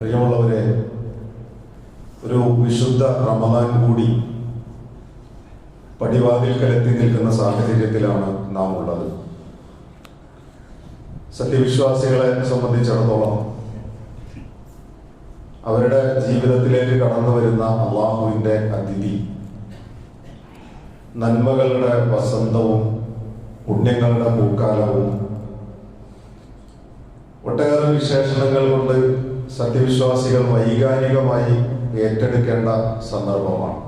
പ്രിയമുള്ളവരെ ഒരു വിശുദ്ധ റമദാൻ കൂടി പടിവാതിൽക്കലെത്തി നിൽക്കുന്ന സാഹചര്യത്തിലാണ് നാം ഉള്ളത് സത്യവിശ്വാസികളെ സംബന്ധിച്ചിടത്തോളം അവരുടെ ജീവിതത്തിലേക്ക് കടന്നു വരുന്ന അള്ളാഹുവിന്റെ അതിഥി നന്മകളുടെ വസന്തവും പുണ്യങ്ങളുടെ പൂക്കാലവും ഒട്ടേറെ വിശേഷണങ്ങൾ കൊണ്ട് സത്യവിശ്വാസികൾ വൈകാരികമായി ഏറ്റെടുക്കേണ്ട സന്ദർഭമാണ്.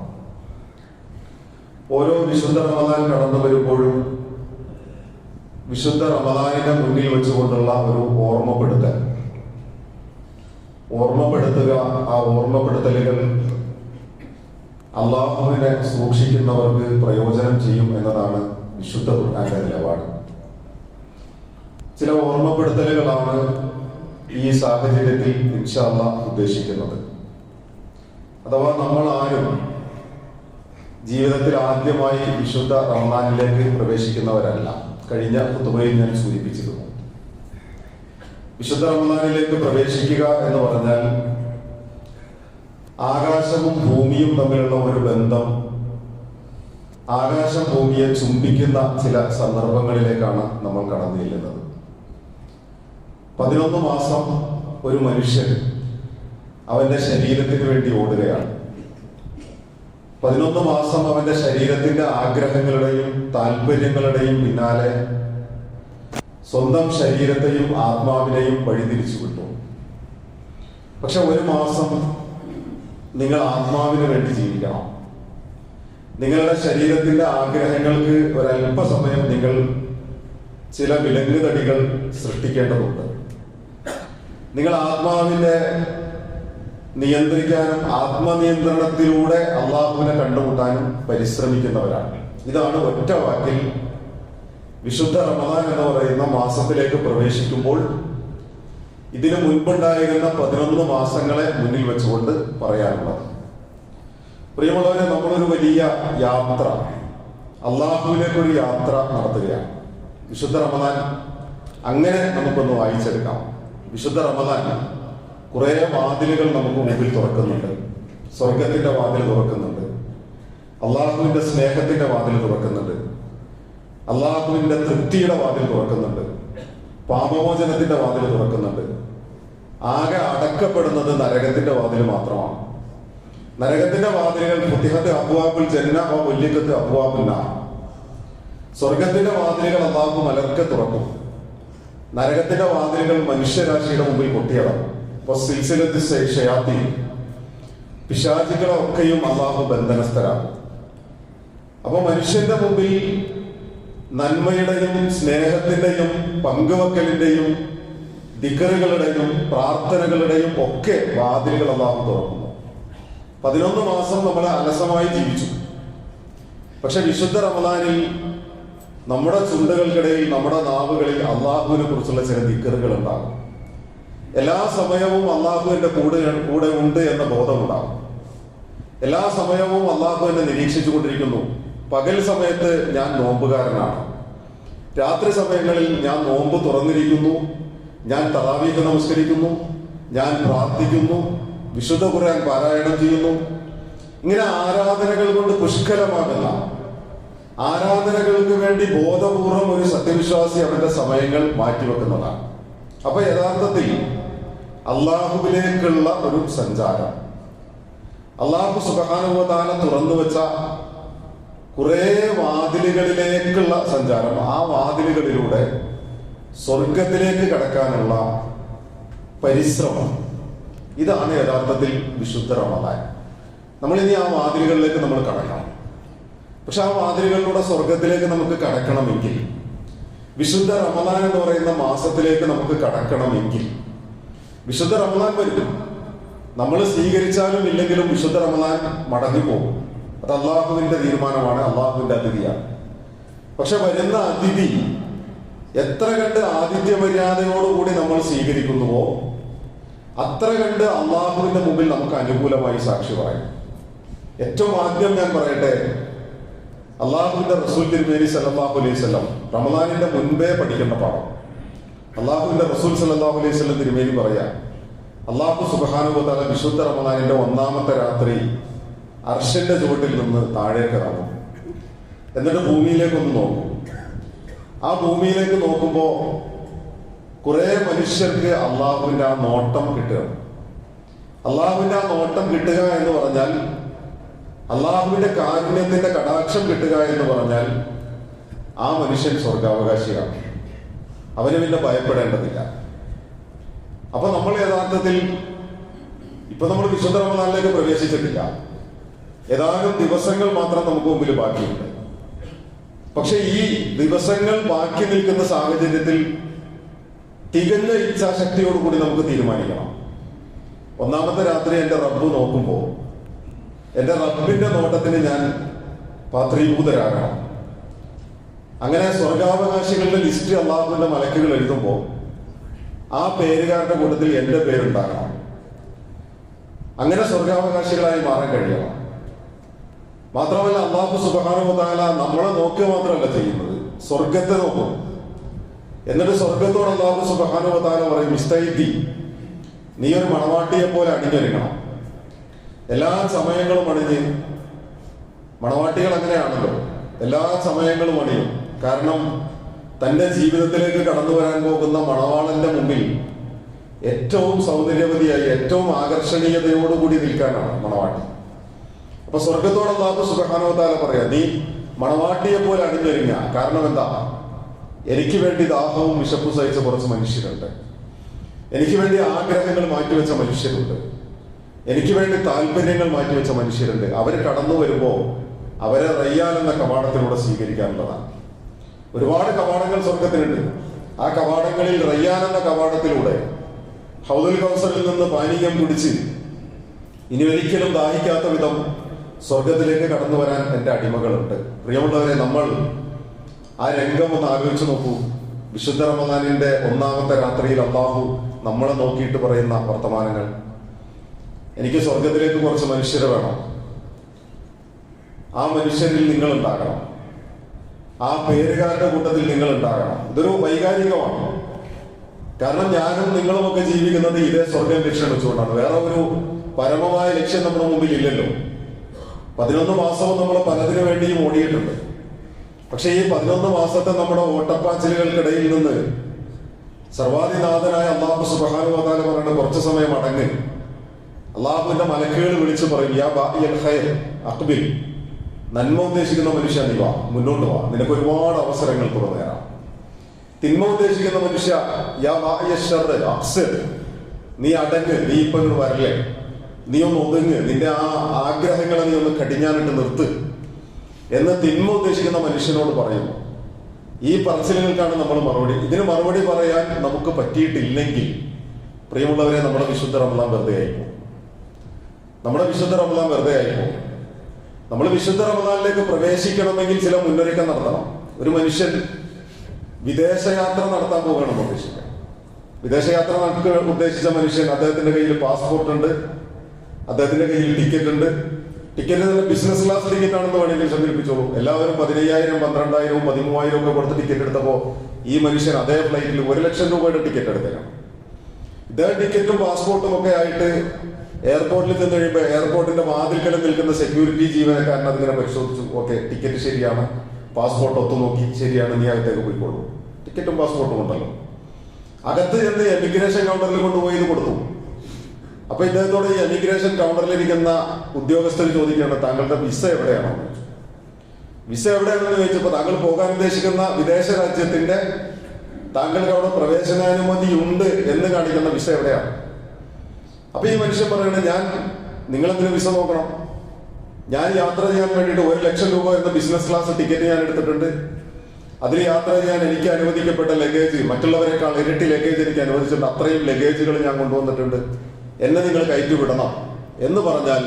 ഓരോ വിശുദ്ധ റമദാൻ കടന്നു വരുമ്പോഴും വിശുദ്ധ റമദാനിന്റെ മുന്നിൽ വെച്ചുകൊണ്ടുള്ള ഒരു ഓർമ്മപ്പെടുത്തൽ. ഓർമ്മപ്പെടുത്തുക ആ ഓർമ്മപ്പെടുത്തലുകൾ അള്ളാഹുവിനെ സൂക്ഷിക്കുന്നവർക്ക് പ്രയോജനം ചെയ്യും എന്നതാണ് വിശുദ്ധ ഖുർആന്റെ നിലപാട്. ചില ഓർമ്മപ്പെടുത്തലുകളാണ് ഈ സാഹചര്യത്തിൽ ഇൻഷാല്ല ഉദ്ദേശിക്കുന്നത്. അഥവാ നമ്മൾ ആരും ജീവിതത്തിൽ ആദ്യമായി വിശുദ്ധ റമദാനിലേക്ക് പ്രവേശിക്കുന്നവരല്ല. കഴിഞ്ഞ കുത്തുബയിൽ ഞാൻ സൂചിപ്പിച്ചിരുന്നു. വിശുദ്ധ റമദാനിലേക്ക് പ്രവേശിക്കുക എന്ന് പറഞ്ഞാൽ ആകാശവും ഭൂമിയും തമ്മിലുള്ള ഒരു ബന്ധം ആകാശം ഭൂമിയെ ചുംബിക്കുന്ന ചില സന്ദർഭങ്ങളിലേക്കാണ് നമ്മൾ കടന്നു ചെല്ലുന്നത് പതിനൊന്ന് മാസം ഒരു മനുഷ്യൻ അവന്റെ ശരീരത്തിന് വേണ്ടി ഓടുകയാണ്. പതിനൊന്ന് മാസം അവന്റെ ശരീരത്തിന്റെ ആഗ്രഹങ്ങളുടെയും താല്പര്യങ്ങളുടെയും പിന്നാലെ സ്വന്തം ശരീരത്തെയും ആത്മാവിനെയും വഴിതിരിച്ചു വിട്ടു. പക്ഷെ ഒരു മാസം നിങ്ങൾ ആത്മാവിന് വേണ്ടി ജീവിക്കണം. നിങ്ങളുടെ ശരീരത്തിന്റെ ആഗ്രഹങ്ങൾക്ക് ഒരല്പസമയം നിങ്ങൾ ചില വിലങ്ങുതടികൾ സൃഷ്ടിക്കേണ്ടതുണ്ട്. നിങ്ങൾ ആത്മാവിനെ നിയന്ത്രിക്കാനും ആത്മനിയന്ത്രണത്തിലൂടെ അള്ളാഹുവിനെ കണ്ടുമുട്ടാനും പരിശ്രമിക്കുന്നവരാണ്. ഇതാണ് ഒറ്റ വാക്കിൽ വിശുദ്ധ റമദാൻ എന്ന് പറയുന്ന മാസത്തിലേക്ക് പ്രവേശിക്കുമ്പോൾ ഇതിനു മുൻപുണ്ടായിരുന്ന പതിനൊന്ന് മാസങ്ങളെ മുന്നിൽ വെച്ചുകൊണ്ട് പറയാനുള്ളത്. പ്രിയമുള്ളവരെ നമ്മളൊരു വലിയ യാത്ര അള്ളാഹുവിലേക്കൊരു യാത്ര നടത്തുകയാണ്. വിശുദ്ധ റമദാൻ അങ്ങനെ നമുക്കൊന്ന് വായിച്ചെടുക്കാം. വിശുദ്ധ റമദാൻ കുറെ വാതിലുകൾ നമുക്ക് മുമ്പിൽ തുറക്കുന്നുണ്ട്. സ്വർഗത്തിന്റെ വാതിൽ തുറക്കുന്നുണ്ട്. അള്ളാഹുവിന്റെ സ്നേഹത്തിന്റെ വാതിൽ തുറക്കുന്നുണ്ട്. അള്ളാഹുവിന്റെ തൃപ്തിയുടെ വാതിൽ തുറക്കുന്നുണ്ട്. പാപമോചനത്തിന്റെ വാതിൽ തുറക്കുന്നുണ്ട്. ആകെ അടക്കപ്പെടുന്നത് നരകത്തിന്റെ വാതിൽ മാത്രമാണ്. നരകത്തിന്റെ വാതിലുകൾ ഫുത്തിഹത്ത് അബ്വാബുൽ ജന്ന വ മുല്ലിക്കത്ത് അബുവാബുൽ നാർ സ്വർഗത്തിന്റെ വാതിലുകൾ അള്ളാഹു മലർക്കെ തുറക്കും. നരകത്തിന്റെ വാതിലുകൾ മനുഷ്യരാശിയുടെ മുമ്പിൽ കൊട്ടിയടക്കും അപ്പൊ സിൽസിലത്ത് ഷയാത്തി പിശാചികളെ ഒക്കെയും അള്ളാഹു ബന്ധനസ്ഥരാണ്. അപ്പൊ മനുഷ്യന്റെ മുമ്പിൽ നന്മയുടെയും സ്നേഹത്തിന്റെയും പങ്കുവെക്കലിന്റെയും ദിക്കറുകളുടെയും പ്രാർത്ഥനകളുടെയും ഒക്കെ വാതിലുകൾ അള്ളാഹു തുറക്കുന്നു. പതിനൊന്ന് മാസം നമ്മൾ അലസമായി ജീവിച്ചു. പക്ഷെ വിശുദ്ധ റമദാനിൽ നമ്മുടെ ചുണ്ടുകൾക്കിടയിൽ നമ്മുടെ നാവുകളിൽ അള്ളാഹുവിനെ കുറിച്ചുള്ള ചില ദിക്കറുകൾ ഉണ്ടാകും. എല്ലാ സമയവും അള്ളാഹുവിന്റെ കൂടെ കൂടെ ഉണ്ട് എന്ന ബോധമുണ്ടാകും. എല്ലാ സമയവും അള്ളാഹു എന്നെ നിരീക്ഷിച്ചു കൊണ്ടിരിക്കുന്നു പകൽ സമയത്ത് ഞാൻ നോമ്പുകാരനാണ്. രാത്രി സമയങ്ങളിൽ ഞാൻ നോമ്പ് തുറന്നിരിക്കുന്നു. ഞാൻ തറാവീക്ക് നമസ്കരിക്കുന്നു. ഞാൻ പ്രാർത്ഥിക്കുന്നു. വിശുദ്ധ ഖുർആൻ പാരായണം ചെയ്യുന്നു. ഇങ്ങനെ ആരാധനകൾ കൊണ്ട് പുഷ്കലമാകുന്ന ആരാധനകൾക്ക് വേണ്ടി ബോധപൂർവം ഒരു സത്യവിശ്വാസി അവന്റെ സമയങ്ങൾ മാറ്റിവെക്കുന്നതാണ് അപ്പൊ യഥാർത്ഥത്തിൽ അള്ളാഹുവിലേക്കുള്ള ഒരു സഞ്ചാരം. അള്ളാഹു സുഖാനുഭവതാന തുറന്നു വെച്ച കുറെ വാതിലുകളിലേക്കുള്ള സഞ്ചാരം. ആ വാതിലുകളിലൂടെ സ്വർഗത്തിലേക്ക് കടക്കാനുള്ള പരിശ്രമം. ഇതാണ് യഥാർത്ഥത്തിൽ വിശുദ്ധ റമദാൻ. നമ്മളിനി ആ വാതിലുകളിലേക്ക് നമ്മൾ കടക്കണം. പക്ഷെ ആ വാതിലുകളിലൂടെ സ്വർഗത്തിലേക്ക് നമുക്ക് കടക്കണമെങ്കിൽ വിശുദ്ധ റമദാൻ എന്ന് പറയുന്ന മാസത്തിലേക്ക് നമുക്ക് കടക്കണമെങ്കിൽ വിശുദ്ധ റമദാൻ വരും. നമ്മൾ സ്വീകരിച്ചാലും ഇല്ലെങ്കിലും വിശുദ്ധ റമദാൻ മടങ്ങിപ്പോകും അത് അള്ളാഹുവിന്റെ തീരുമാനമാണ് അള്ളാഹുവിന്റെ അതിഥിയാണ്. പക്ഷെ വരുന്ന അതിഥി എത്ര കണ്ട് ആതിഥ്യ മര്യാദയോടുകൂടി നമ്മൾ സ്വീകരിക്കുന്നുവോ അത്ര കണ്ട് അള്ളാഹുവിന്റെ മുമ്പിൽ നമുക്ക് അനുകൂലമായി സാക്ഷി പറയാം. ഏറ്റവും ആദ്യം ഞാൻ പറയട്ടെ അള്ളാഹുവിന്റെ റസൂൽ തിരുമേനി സല്ലാഹു അലൈഹി സ്വലം റമദാനിന്റെ മുൻപേ പഠിക്കേണ്ട പാഠം. അള്ളാഹുവിന്റെ റസൂൽ സല്ലാഹു അലൈഹി സ്വലം തിരുമേനി പറയാ അള്ളാഹു സുബാനുഭവത്താല വിശുദ്ധ റമദാനിന്റെ ഒന്നാമത്തെ രാത്രി അർഷന്റെ ചുവട്ടിൽ നിന്ന് താഴേക്ക് ഇറങ്ങും. എന്നിട്ട് ഭൂമിയിലേക്ക് ഒന്ന് നോക്കും. ആ ഭൂമിയിലേക്ക് നോക്കുമ്പോൾ കുറെ മനുഷ്യർക്ക് അള്ളാഹുവിന്റെ ആ നോട്ടം കിട്ടുക. അള്ളാഹുവിന്റെ ആ നോട്ടം കിട്ടുക എന്ന് പറഞ്ഞാൽ അള്ളാഹുവിന്റെ കാരുണ്യത്തിന്റെ കടാക്ഷം കിട്ടുക എന്ന് പറഞ്ഞാൽ ആ മനുഷ്യൻ സ്വർഗാവകാശിയാണ്. അവന് പിന്നെ ഭയപ്പെടേണ്ടതില്ല. അപ്പൊ നമ്മൾ യഥാർത്ഥത്തിൽ ഇപ്പൊ നമ്മൾ വിശുദ്ധ റമദാനിലേക്ക് പ്രവേശിച്ചിട്ടില്ല. ഏതാനും ദിവസങ്ങൾ മാത്രം നമുക്ക് മുമ്പിൽ ബാക്കിയുണ്ട്. പക്ഷെ ഈ ദിവസങ്ങൾ ബാക്കി നിൽക്കുന്ന സാഹചര്യത്തിൽ തികഞ്ഞ ഇച്ഛാശക്തിയോടുകൂടി നമുക്ക് തീരുമാനിക്കണം. ഒന്നാമത്തെ രാത്രി എന്റെ റബ്ബ് നോക്കുമ്പോൾ എന്റെ റബ്ബിന്റെ നോട്ടത്തിന് ഞാൻ പാത്രീഭൂതരാകണം അങ്ങനെ സ്വർഗാവകാശികളുടെ ലിസ്റ്റ് അള്ളാഹുവിന്റെ മലക്കുകൾ എഴുതുമ്പോൾ ആ പേരുകാരുടെ കൂട്ടത്തിൽ എന്റെ പേരുണ്ടാകണം. അങ്ങനെ സ്വർഗാവകാശികളായി മാറാൻ കഴിയണം. മാത്രമല്ല അള്ളാഹു സുബാനുമതാല നമ്മളെ നോക്കുക മാത്രമല്ല ചെയ്യുന്നത്. സ്വർഗത്തെ നോക്കും. എന്നിട്ട് സ്വർഗത്തോട് അള്ളാഹു സുബാനുമതാല പറയും ഇസ്തൈത്തി നീ ഒരു മണവാട്ടിയെ പോലെ അണിഞ്ഞൊരുങ്ങണം. എല്ലാ സമയങ്ങളും അണിഞ്ഞ് മണവാട്ടികൾ അങ്ങനെയാണല്ലോ. എല്ലാ സമയങ്ങളും അണിയും. കാരണം തന്റെ ജീവിതത്തിലേക്ക് കടന്നു വരാൻ പോകുന്ന മണവാളന്റെ മുമ്പിൽ ഏറ്റവും സൗന്ദര്യവതിയായി ഏറ്റവും ആകർഷണീയതയോടുകൂടി നിൽക്കാനാണ് മണവാട്ടി. അപ്പൊ സ്വർഗത്തോടെ അള്ളാഹു സുഖാനോത്താല പറയാ നീ മണവാട്ടിയെ പോലെ അണിഞ്ഞൊരുങ്ങ കാരണം എന്താ? എനിക്ക് വേണ്ടി ദാഹവും വിശപ്പും സഹിച്ച കുറച്ച് മനുഷ്യരുണ്ട്. എനിക്ക് വേണ്ടി ആഗ്രഹങ്ങൾ മാറ്റിവെച്ച മനുഷ്യരുണ്ട്. എനിക്ക് വേണ്ടി താല്പര്യങ്ങൾ മാറ്റിവെച്ച മനുഷ്യരുണ്ട്. അവർ കടന്നു വരുമ്പോൾ അവരെ റയ്യാൻ എന്ന കവാടത്തിലൂടെ സ്വീകരിക്കാനുള്ളതാണ്. ഒരുപാട് കവാടങ്ങൾ സ്വർഗത്തിനുണ്ട് ആ കവാടങ്ങളിൽ റയ്യാൻ എന്ന കവാടത്തിലൂടെ ഹൗദുൽ കൗസറിൽ നിന്ന് പാനീയം കുടിച്ച് ഇനി ഒരിക്കലും ദാഹിക്കാത്ത വിധം സ്വർഗത്തിലേക്ക് കടന്നു വരാൻ എന്റെ അടിമകളുണ്ട്. പ്രിയമുള്ളവരെ നമ്മൾ ആ രംഗം ഒന്ന് ആലോചിച്ച് നോക്കൂ. വിശുദ്ധ റമദാനിന്റെ ഒന്നാമത്തെ രാത്രിയിൽ അള്ളാഹു നമ്മളെ നോക്കിയിട്ട് പറയുന്ന വർത്തമാനങ്ങൾ. എനിക്ക് സ്വർഗത്തിലേക്ക് കുറച്ച് മനുഷ്യരെ വേണം. ആ മനുഷ്യരിൽ നിങ്ങൾ ഉണ്ടാകണം ആ പേരുകാരുടെ കൂട്ടത്തിൽ നിങ്ങൾ ഉണ്ടാകണം ഇതൊരു വൈകാരികമാണ്. കാരണം ഞാനും നിങ്ങളും ഒക്കെ ജീവിക്കുന്നത് ഇതേ സ്വർഗം ലക്ഷ്യം വെച്ചുകൊണ്ടാണ്. വേറെ ഒരു പരമമായ ലക്ഷ്യം നമ്മുടെ മുമ്പിൽ ഇല്ലല്ലോ പതിനൊന്ന് മാസവും നമ്മൾ പലതിനു വേണ്ടിയും ഓടിയിട്ടുണ്ട്. പക്ഷെ ഈ പതിനൊന്ന് മാസത്തെ നമ്മുടെ ഓട്ടപ്പാച്ചിലുകൾക്കിടയിൽ നിന്ന് സർവാധിനാഥനായ അള്ളാഹു സുബാനുവാദാല പറയുന്ന കുറച്ച് സമയം അടങ്ങ് അള്ളാഹുവിന്റെ മലക്കുകൾ വിളിച്ചു പറയും ഖൈർ നന്മ ഉദ്ദേശിക്കുന്ന മനുഷ്യ നീ വാ മുന്നോട്ട് വാ. നിനക്ക് ഒരുപാട് അവസരങ്ങൾ തുറന്നു തരാം. തിന്മ ഉദ്ദേശിക്കുന്ന മനുഷ്യ നീ അടങ്ങ് നീ ഇപ്പൊ ഇങ്ങോട്ട് വരല്ലേ നീ ഒന്ന് ഒതുങ്ങ് നിന്റെ ആ ആഗ്രഹങ്ങളെ നീ ഒന്ന് കടിഞ്ഞാനിട്ട് നിർത്ത്. എന്ന് തിന്മ ഉദ്ദേശിക്കുന്ന മനുഷ്യനോട് പറയുന്നു ഈ പറച്ചിലുകൾക്കാണ് നമ്മൾ മറുപടി. ഇതിന് മറുപടി പറയാൻ നമുക്ക് പറ്റിയിട്ടില്ലെങ്കിൽ പ്രിയമുള്ളവരെ നമ്മുടെ വിശുദ്ധ റമലാൻ വെറുതെ ആയിപ്പോ നമ്മുടെ വിശുദ്ധ റമദാൻ വെറുതെ ആയിപ്പോ നമ്മൾ വിശുദ്ധ റമദാനിലേക്ക് പ്രവേശിക്കണമെങ്കിൽ ചില മുന്നൊരുക്കം നടത്തണം. ഒരു മനുഷ്യൻ വിദേശയാത്ര നടത്താൻ പോകണം ഉദ്ദേശിക്കുക വിദേശയാത്ര നടക്കുക ഉദ്ദേശിച്ച മനുഷ്യൻ അദ്ദേഹത്തിന്റെ കയ്യിൽ പാസ്പോർട്ട് ഉണ്ട്. അദ്ദേഹത്തിന്റെ കയ്യിൽ ടിക്കറ്റ് ഉണ്ട്. ടിക്കറ്റ് തന്നെ ബിസിനസ് ക്ലാസ് ടിക്കറ്റ് ആണെന്ന് വേണമെങ്കിൽ സങ്കല്പിച്ചോളൂ എല്ലാവരും പതിനയ്യായിരം പന്ത്രണ്ടായിരവും പതിമൂവായിരവും ഒക്കെ കൊടുത്ത് ടിക്കറ്റ് എടുത്തപ്പോൾ ഈ മനുഷ്യൻ അതേ ഫ്ലൈറ്റിൽ ഒരു ലക്ഷം രൂപയുടെ ടിക്കറ്റ് എടുത്തേക്കാം ഇതേ ടിക്കറ്റും പാസ്പോർട്ടും ഒക്കെ ആയിട്ട് എയർപോർട്ടിൽ ചെന്ന് കഴിയുമ്പോൾ എയർപോർട്ടിന്റെ വാതിൽക്കൽ നിൽക്കുന്ന സെക്യൂരിറ്റി ജീവനക്കാരൻ അതിങ്ങനെ പരിശോധിച്ചു. ഓക്കെ ടിക്കറ്റ് ശരിയാണ്. പാസ്പോർട്ട് ഒത്തു നോക്കി. ശരിയാണ്. നീ അകത്തേക്ക് പോയിക്കോളൂ. ടിക്കറ്റും പാസ്പോർട്ടും ഉണ്ടല്ലോ. അകത്ത് ചെന്ന് എമിഗ്രേഷൻ കൗണ്ടറിൽ കൊണ്ടുപോയി ഇത് കൊടുത്തു. അപ്പൊ ഇദ്ദേഹത്തോട് ഈ എമിഗ്രേഷൻ കൗണ്ടറിലിരിക്കുന്ന ഉദ്യോഗസ്ഥർ ചോദിക്കുകയാണ് താങ്കളുടെ വിസ എവിടെയാണോ. വിസ എവിടെയാണെന്ന് ചോദിച്ചപ്പോൾ താങ്കൾ പോകാൻ ഉദ്ദേശിക്കുന്ന വിദേശ രാജ്യത്തിന്റെ താങ്കൾക്ക് അവിടെ പ്രവേശനാനുമതി ഉണ്ട് എന്ന് കാണിക്കുന്ന വിസ എവിടെയാണ്? അപ്പൊ ഈ മനുഷ്യൻ പറയുന്നത് ഞാൻ നിങ്ങളെന്തിനു വിസ നോക്കണം? ഞാൻ യാത്ര ചെയ്യാൻ വേണ്ടിയിട്ട് ഒരു ലക്ഷം രൂപ എന്ന ബിസിനസ് ക്ലാസ് ടിക്കറ്റ് ഞാൻ എടുത്തിട്ടുണ്ട്. അതിന് യാത്ര ചെയ്യാൻ എനിക്ക് അനുവദിക്കപ്പെട്ട ലഗേജ് മറ്റുള്ളവരെക്കാൾ ഇരട്ടി ലഗേജ് എനിക്ക് അനുവദിച്ചിട്ടുണ്ട്. അത്രയും ലഗേജുകൾ ഞാൻ കൊണ്ടുവന്നിട്ടുണ്ട്. എന്നെ നിങ്ങൾ കയറ്റി വിടണം എന്ന് പറഞ്ഞാൽ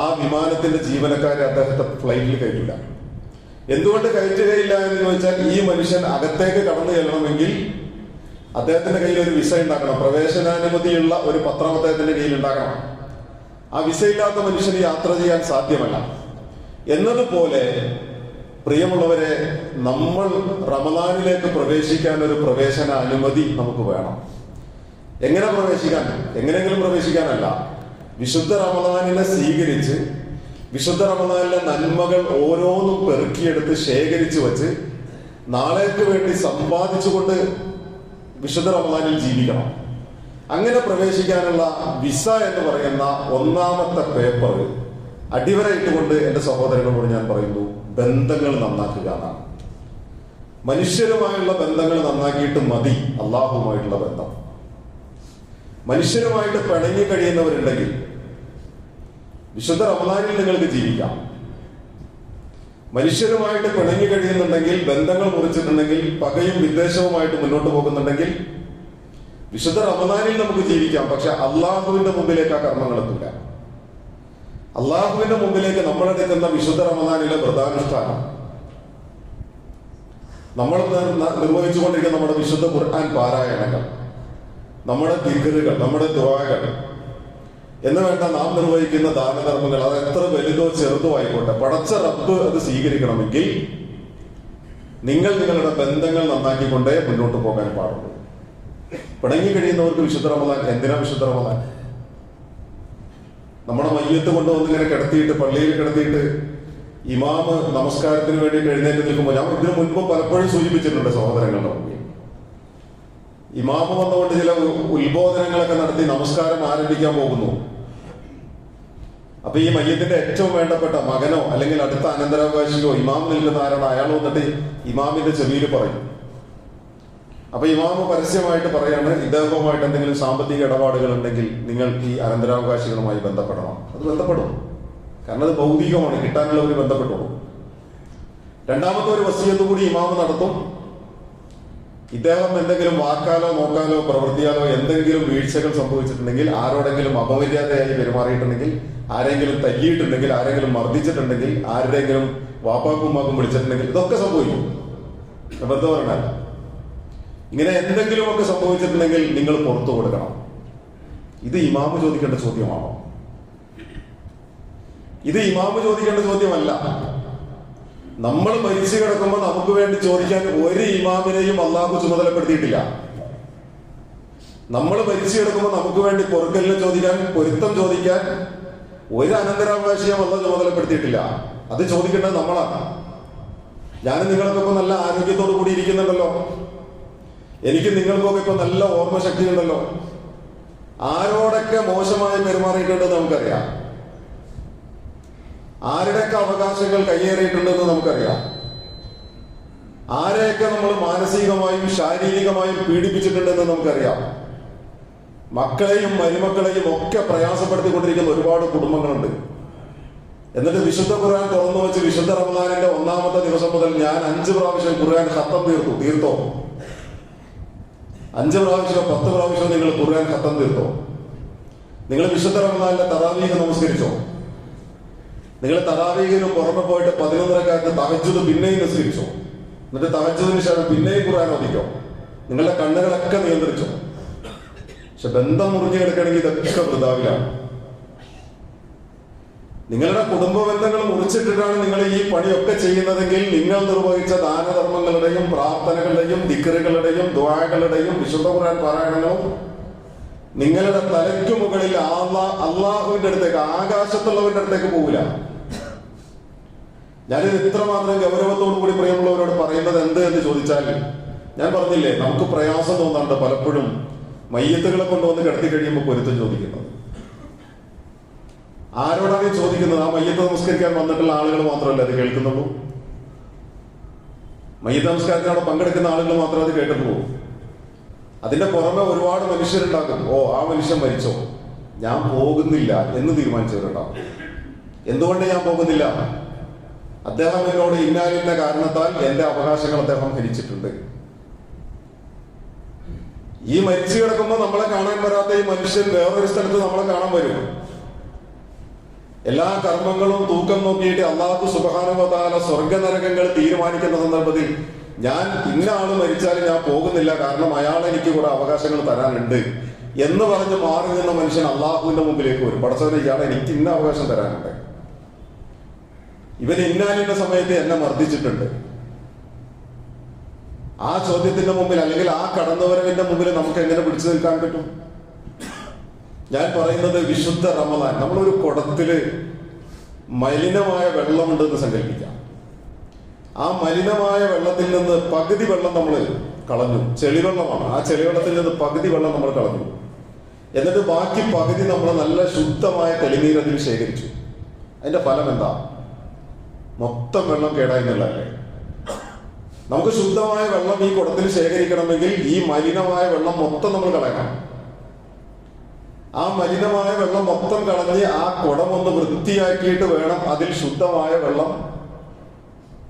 ആ വിമാനത്തിന്റെ ജീവനക്കാരെ അദ്ദേഹത്തെ ഫ്ലൈറ്റിൽ കയറ്റില്ല. എന്തുകൊണ്ട് കയറ്റുകയില്ല എന്ന് ചോദിച്ചാൽ ഈ മനുഷ്യൻ അകത്തേക്ക് കടന്നു ചെല്ലണമെങ്കിൽ അദ്ദേഹത്തിന്റെ കയ്യിൽ ഒരു വിസ ഉണ്ടാക്കണം. പ്രവേശനാനുമതിയുള്ള ഒരു പത്രം അദ്ദേഹത്തിന്റെ കയ്യിൽ ഉണ്ടാക്കണം. ആ വിസ ഇല്ലാത്ത മനുഷ്യന് യാത്ര ചെയ്യാൻ സാധ്യമല്ല. എന്നതുപോലെ പ്രിയമുള്ളവരെ നമ്മൾ റമദാനിലേക്ക് പ്രവേശിക്കാൻ ഒരു പ്രവേശന അനുമതി നമുക്ക് വേണം. എങ്ങനെ പ്രവേശിക്കാൻ? എങ്ങനെയെങ്കിലും പ്രവേശിക്കാനല്ല. വിശുദ്ധ റമദാനിനെ സ്വീകരിച്ച് വിശുദ്ധ റമദാനിലെ നന്മകൾ ഓരോന്നും പെറുക്കിയെടുത്ത് ശേഖരിച്ചു വച്ച് നാളേക്ക് വേണ്ടി സമ്പാദിച്ചുകൊണ്ട് വിശുദ്ധ റമദാനിൽ ജീവിക്കണം. അങ്ങനെ പ്രവേശിക്കാനുള്ള വിസ എന്ന് പറയുന്ന ഒന്നാമത്തെ പേപ്പർ അടിവരയിട്ടുകൊണ്ട് എന്റെ സഹോദരങ്ങളോട് ഞാൻ പറയുന്നു ബന്ധങ്ങൾ നന്നാക്കുക എന്നാണ്. മനുഷ്യരുമായുള്ള ബന്ധങ്ങൾ നന്നാക്കിയിട്ട് മതി അള്ളാഹുമായിട്ടുള്ള ബന്ധം. മനുഷ്യരുമായിട്ട് പിണങ്ങി കഴിയുന്നവരുണ്ടെങ്കിൽ വിശുദ്ധ റമദാനിൽ നിങ്ങൾക്ക് ജീവിക്കാം. മനുഷ്യരുമായിട്ട് പിണങ്ങി കഴിയുന്നുണ്ടെങ്കിൽ ബന്ധങ്ങൾ മുറിച്ചിട്ടുണ്ടെങ്കിൽ പകയും വിദ്വേഷവുമായിട്ട് മുന്നോട്ട് പോകുന്നുണ്ടെങ്കിൽ വിശുദ്ധ റമദാനിൽ നമുക്ക് ജീവിക്കാം. പക്ഷെ അള്ളാഹുവിന്റെ മുമ്പിലേക്ക് ആ കർമ്മങ്ങൾ എത്തില്ല അള്ളാഹുവിന്റെ മുമ്പിലേക്ക് നമ്മളെടുക്കുന്ന വിശുദ്ധ റമദാനിലെ വ്രതാനുഷ്ഠാനം നമ്മൾ നിർവഹിച്ചുകൊണ്ടിരിക്കുന്ന നമ്മുടെ വിശുദ്ധ ഖുർആൻ പാരായണങ്ങൾ നമ്മുടെ ദിഗറുകൾ നമ്മുടെ ദ്വാകൾ എന്ന് വേണ്ട നാം നിർവഹിക്കുന്ന ദാനധർമ്മങ്ങൾ അത് എത്ര വലുതോ ചെറുതോ ആയിക്കോട്ടെ. പടച്ച റബ്ബ് അത് സ്വീകരിക്കണമെങ്കിൽ നിങ്ങൾ നിങ്ങളുടെ ബന്ധങ്ങൾ നന്നാക്കിക്കൊണ്ടേ മുന്നോട്ട് പോകാൻ പാടുള്ളൂ. പിണങ്ങി കഴിയുന്നവർക്ക് വിശുദ്ധ എന്തിനാ വിശുദ്ധ നമ്മുടെ മയ്യത്ത് കൊണ്ടുവന്ന് ഇങ്ങനെ കിടത്തിയിട്ട് പള്ളിയിൽ കിടത്തിയിട്ട് ഇമാമ് നമസ്കാരത്തിന് വേണ്ടി എഴുന്നേറ്റ് നിൽക്കുമ്പോൾ ഞാൻ ഇതിനു മുൻപ് പലപ്പോഴും സൂചിപ്പിച്ചിട്ടുണ്ട് സഹോദരങ്ങളുടെ മുമ്പിൽ. ഇമാമ് വന്നുകൊണ്ട് ചില ഉത്ബോധനങ്ങളൊക്കെ നടത്തി നമസ്കാരം ആരംഭിക്കാൻ പോകുന്നു. അപ്പൊ ഈ മയ്യത്തിന്റെ ഏറ്റവും വേണ്ടപ്പെട്ട മകനോ അല്ലെങ്കിൽ അടുത്ത അനന്തരാവകാശിയോ ഇമാം നിൽക്കുന്ന ആരാണ് അയാൾ വന്നിട്ട് ഇമാമിന്റെ ചെവിയിൽ പറയും. അപ്പൊ ഇമാമ് പരസ്യമായിട്ട് പറയാണ് ഇദ്ദേഹവുമായിട്ട് എന്തെങ്കിലും സാമ്പത്തിക ഇടപാടുകൾ ഉണ്ടെങ്കിൽ നിങ്ങൾ ഈ അനന്തരാവകാശികളുമായി ബന്ധപ്പെടണം. അത് ബന്ധപ്പെടും. കാരണം അത് ഭൗതികമാണ് കിട്ടാനുള്ളവർ ബന്ധപ്പെട്ടോളൂ. രണ്ടാമത്തെ ഒരു വസ്തുത കൂടി ഇമാമ് നടത്തും. ഇദ്ദേഹം എന്തെങ്കിലും വാക്കാലോ നോക്കാലോ പ്രവൃത്തിയാലോ എന്തെങ്കിലും വീഴ്ചകൾ സംഭവിച്ചിട്ടുണ്ടെങ്കിൽ ആരോടെങ്കിലും അപമര്യാദയായി പെരുമാറിയിട്ടുണ്ടെങ്കിൽ ആരെങ്കിലും തല്ലിയിട്ടുണ്ടെങ്കിൽ ആരെങ്കിലും മർദ്ദിച്ചിട്ടുണ്ടെങ്കിൽ ആരുടെയെങ്കിലും വാപ്പാക്കും ഉമ്മാക്കും വിളിച്ചിട്ടുണ്ടെങ്കിൽ ഇതൊക്കെ സംഭവിക്കും. വെറുതെ പറഞ്ഞാൽ. ഇങ്ങനെ എന്തെങ്കിലുമൊക്കെ സംഭവിച്ചിട്ടുണ്ടെങ്കിൽ നിങ്ങൾ പുറത്തു കൊടുക്കണം. ഇത് ഇമാമ് ചോദിക്കേണ്ട ചോദ്യമാണോ? ഇത് ഇമാമ് ചോദിക്കേണ്ട ചോദ്യമല്ല. നമ്മൾ മരിച്ചു കിടക്കുമ്പോൾ നമുക്ക് വേണ്ടി ചോദിക്കാൻ ഒരു ഇമാമിനെയും അള്ളാഹു ചുമതലപ്പെടുത്തിയിട്ടില്ല. നമ്മൾ മരിച്ചു കിടക്കുമ്പോൾ നമുക്ക് വേണ്ടി പൊറുക്കലിനെ ചോദിക്കാൻ പൊരുത്തം ചോദിക്കാൻ ഒരു അനന്തരാവകാശിയും അല്ല ചുമതലപ്പെടുത്തിയിട്ടില്ല. അത് ചോദിക്കേണ്ടത് നമ്മളാണ്. ഞാൻ നിങ്ങൾക്കൊക്കെ നല്ല ആരോഗ്യത്തോടു കൂടി ഇരിക്കുന്നുണ്ടല്ലോ. എനിക്ക് നിങ്ങൾക്കൊക്കെ ഇപ്പൊ നല്ല ഓർമ്മശക്തി ഉണ്ടല്ലോ ആരോടൊക്കെ മോശമായി പെരുമാറിയിട്ടുണ്ടെന്ന് നമുക്കറിയാം. ആരുടെയൊക്കെ അവകാശങ്ങൾ കയ്യേറിയിട്ടുണ്ടെന്ന് നമുക്കറിയാം. ആരെയൊക്കെ നമ്മൾ മാനസികമായും ശാരീരികമായും പീഡിപ്പിച്ചിട്ടുണ്ടെന്ന് നമുക്കറിയാം. മക്കളെയും മരുമക്കളെയും ഒക്കെ പ്രയാസപ്പെടുത്തിക്കൊണ്ടിരിക്കുന്ന ഒരുപാട് കുടുംബങ്ങളുണ്ട്. എന്നിട്ട് വിശുദ്ധ ഖുർആൻ തുറന്നു വെച്ച് വിശുദ്ധ റമദാനിന്റെ ഒന്നാമത്തെ ദിവസം മുതൽ ഞാൻ അഞ്ച് പ്രാവശ്യം ഖുർആൻ ഹത്തം തീർത്തു തീർത്തോ? അഞ്ച് പ്രാവശ്യം പത്ത് പ്രാവശ്യം നിങ്ങൾ ഖുർആൻ ഹത്തം തീർത്തോ? നിങ്ങൾ വിശുദ്ധ റമദാനിലെ തറാവീഹ് നമസ്കരിച്ചോ? നിങ്ങൾ തറാവീഹിന് പുറമെ പോയിട്ട് പതിനൊന്നരക്കാർക്ക് തവജ്ജുദ് പിന്നെയും നിസ്കരിച്ചോ. എന്നിട്ട് തവജ്ജുദിന് ശേഷം പിന്നെയും ഖുർആൻ ഓദിക്കോ നിങ്ങളുടെ കണ്ണുകളൊക്കെ നിയന്ത്രിച്ചോ. പക്ഷെ ബന്ധം മുറിഞ്ഞെടുക്കണമെങ്കിൽ ഇതൊക്കെ വൃതാവിലാണ് നിങ്ങളുടെ കുടുംബ ബന്ധങ്ങൾ മുറിച്ചിട്ടിട്ടാണ് നിങ്ങൾ ഈ പണിയൊക്കെ ചെയ്യുന്നതെങ്കിൽ നിങ്ങൾ നിർവഹിച്ച ദാനധർമ്മങ്ങളുടെയും പ്രാർത്ഥനകളുടെയും ദിക്കറുകളുടെയും ദ്വാരകളുടെയും വിശുദ്ധ ഖുർആൻ പാരായണങ്ങളും നിങ്ങളുടെ തലയ്ക്ക് മുകളിൽ അള്ളാഹുവിന്റെ അടുത്തേക്ക് ആകാശത്തുള്ളവന്റെ അടുത്തേക്ക് പോകില്ല ഞാനിത് ഇത്രമാത്രം ഗൗരവത്തോടു കൂടി പ്രിയമുള്ളവരോട് പറയുന്നത് എന്ത് എന്ന് ചോദിച്ചാൽ ഞാൻ പറഞ്ഞില്ലേ നമുക്ക് പ്രയാസം തോന്നാറുണ്ട് പലപ്പോഴും മയ്യത്തുകളെ കൊണ്ടുവന്ന് കിടത്തി കഴിയുമ്പോൾ പൊരുത്തം ചോദിക്കുന്നത്. ആരോടാണ് ചോദിക്കുന്നത്? ആ മയ്യത്ത് നമസ്കരിക്കാൻ വന്നിട്ടുള്ള ആളുകൾ മാത്രമല്ല അത് കേൾക്കുന്നുള്ളൂ? മയ്യത്ത് നമസ്കാരത്തിനോട് പങ്കെടുക്കുന്ന ആളുകൾ മാത്രം അത് പോകും അതിന്റെ പുറമെ ഒരുപാട് മനുഷ്യരുണ്ടാക്കും ഓ ആ മനുഷ്യൻ മരിച്ചോ? ഞാൻ പോകുന്നില്ല എന്ന് തീരുമാനിച്ചവരുണ്ടാവും. എന്തുകൊണ്ട് ഞാൻ പോകുന്നില്ല? അദ്ദേഹം എന്നോട് ഇന്നാലിന്ന കാരണത്താൽ എന്റെ അവകാശങ്ങൾ അദ്ദേഹം ഹരിച്ചിട്ടുണ്ട് ഈ മരിച്ചു കിടക്കുമ്പോൾ നമ്മളെ കാണാൻ വരാത്ത ഈ മനുഷ്യൻ വേറൊരു സ്ഥലത്ത് നമ്മളെ കാണാൻ വരും. എല്ലാ കർമ്മങ്ങളും തൂക്കം നോക്കിയിട്ട് അള്ളാഹു സുബാനുവതാല സ്വർഗനരകങ്ങൾ തീരുമാനിക്കുന്ന സന്ദർഭത്തിൽ ഞാൻ ഇന്ന ആൾ മരിച്ചാൽ ഞാൻ പോകുന്നില്ല. കാരണം അയാൾ എനിക്ക് കുറെ അവകാശങ്ങൾ തരാനുണ്ട് എന്ന് പറഞ്ഞ് മാറി നിന്ന മനുഷ്യൻ അള്ളാഹുവിന്റെ മുമ്പിലേക്ക് വരും. പടച്ചവനെ ഇയാൾ എനിക്ക് ഇന്ന അവകാശം തരാനുണ്ട്. ഇവൻ ഇന്നാലിന്റെ സമയത്ത് എന്നെ മർദ്ദിച്ചിട്ടുണ്ട്. ആ ചോദ്യത്തിന്റെ മുമ്പിൽ അല്ലെങ്കിൽ ആ കടന്നുവരവിന്റെ മുമ്പിൽ നമുക്ക് എങ്ങനെ പിടിച്ചു നിൽക്കാൻ പറ്റും? ഞാൻ പറയുന്നത് വിശുദ്ധ റമദാൻ. നമ്മളൊരു കുടത്തിൽ മലിനമായ വെള്ളമുണ്ടെന്ന് സങ്കല്പിക്കാം. ആ മലിനമായ വെള്ളത്തിൽ നിന്ന് പകുതി വെള്ളം നമ്മൾ കളഞ്ഞു. ചെളിവെള്ളമാണ്. ആ ചെളിവെള്ളത്തിൽ നിന്ന് പകുതി വെള്ളം നമ്മൾ കളഞ്ഞു. എന്നിട്ട് ബാക്കി പകുതി നമ്മൾ നല്ല ശുദ്ധമായ തെളിനീരത്തിൽ ശേഖരിച്ചു. അതിന്റെ ഫലം എന്താ മൊത്തം വെള്ളം കേടായെന്നുള്ളതല്ലേ നമുക്ക് ശുദ്ധമായ വെള്ളം ഈ കുടത്തിൽ ശേഖരിക്കണമെങ്കിൽ ഈ മലിനമായ വെള്ളം മൊത്തം നമ്മൾ കളയണം. ആ മലിനമായ വെള്ളം മൊത്തം കളഞ്ഞ് ആ കുടം ഒന്ന് വൃത്തിയാക്കിയിട്ട് വേണം അതിൽ ശുദ്ധമായ വെള്ളം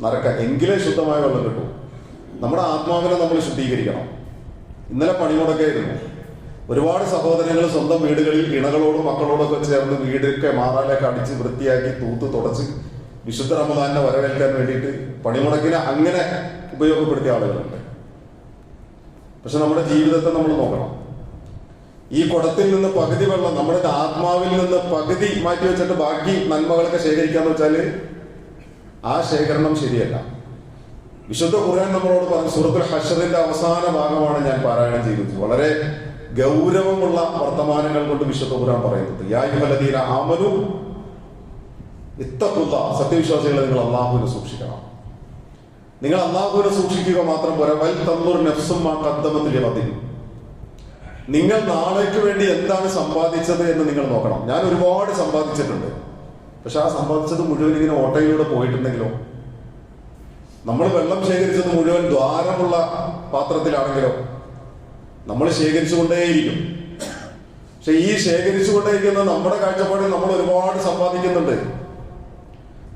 നിറക്കാൻ എങ്കിലേ ശുദ്ധമായ വെള്ളം കിട്ടൂ. നമ്മുടെ ആത്മാവിനെ നമ്മൾ ശുദ്ധീകരിക്കണം. ഇന്നലെ പണിമുടക്കായിരുന്നു ഒരുപാട് സഹോദരങ്ങൾ സ്വന്തം വീടുകളിൽ ഇണകളോടും മക്കളോടൊക്കെ ചേർന്ന് വീടൊക്കെ മാറാലൊക്കെ അടിച്ച് വൃത്തിയാക്കി തൂത്ത് തുടച്ച് വിശുദ്ധ റമദാനെ വരവേൽക്കാൻ വേണ്ടിയിട്ട് പണിമുടക്കിനെ അങ്ങനെ ഉപയോഗപ്പെടുത്തിയ ആളുകളുണ്ട്. പക്ഷെ നമ്മുടെ ജീവിതത്തെ നമ്മൾ നോക്കണം. ഈ കുടത്തിൽ നിന്ന് പകുതി വെള്ളം നമ്മുടെ ആത്മാവിൽ നിന്ന് പകുതി മാറ്റി വെച്ചിട്ട് ബാക്കി നന്മകളൊക്കെ ശേഖരിക്കാന്ന് വെച്ചാൽ ആ ശേഖരണം ശരിയല്ല. വിശുദ്ധ ഖുർആൻ നമ്മളോട് പറഞ്ഞു സുഹൃത്തു ഹഷറിന്റെ അവസാന ഭാഗമാണ് ഞാൻ പാരായണം ചെയ്തത്. വളരെ ഗൗരവമുള്ള വർത്തമാനങ്ങൾ കൊണ്ട് വിശുദ്ധ ഖുർആൻ പറയുന്നത് യായുഹലദീന ആമനു ഇത്തക്കുള്ള സത്യവിശ്വാസികളെ നിങ്ങൾ അള്ളാഹുവിനെ സൂക്ഷിക്കണം. നിങ്ങൾ അള്ളാഹുവിനെ സൂക്ഷിക്കുക മാത്രം പോരാ. വൽ തന്നൂർ നഫ്സും ആ നിങ്ങൾ നാളേക്ക് വേണ്ടി എന്താണ് സമ്പാദിച്ചത് എന്ന് നിങ്ങൾ നോക്കണം. ഞാൻ ഒരുപാട് സമ്പാദിച്ചിട്ടുണ്ട്. പക്ഷെ ആ സമ്പാദിച്ചത് മുഴുവൻ ഇങ്ങനെ ഓട്ടയിലൂടെ പോയിട്ടുണ്ടെങ്കിലോ? നമ്മൾ വെള്ളം ശേഖരിച്ചത് മുഴുവൻ ദ്വാരമുള്ള പാത്രത്തിലാണെങ്കിലോ? നമ്മൾ ശേഖരിച്ചുകൊണ്ടേയിരിക്കും. പക്ഷെ ഈ ശേഖരിച്ചുകൊണ്ടേയിരിക്കുന്ന നമ്മുടെ കാഴ്ചപ്പാടിൽ നമ്മൾ ഒരുപാട് സമ്പാദിക്കുന്നുണ്ട്.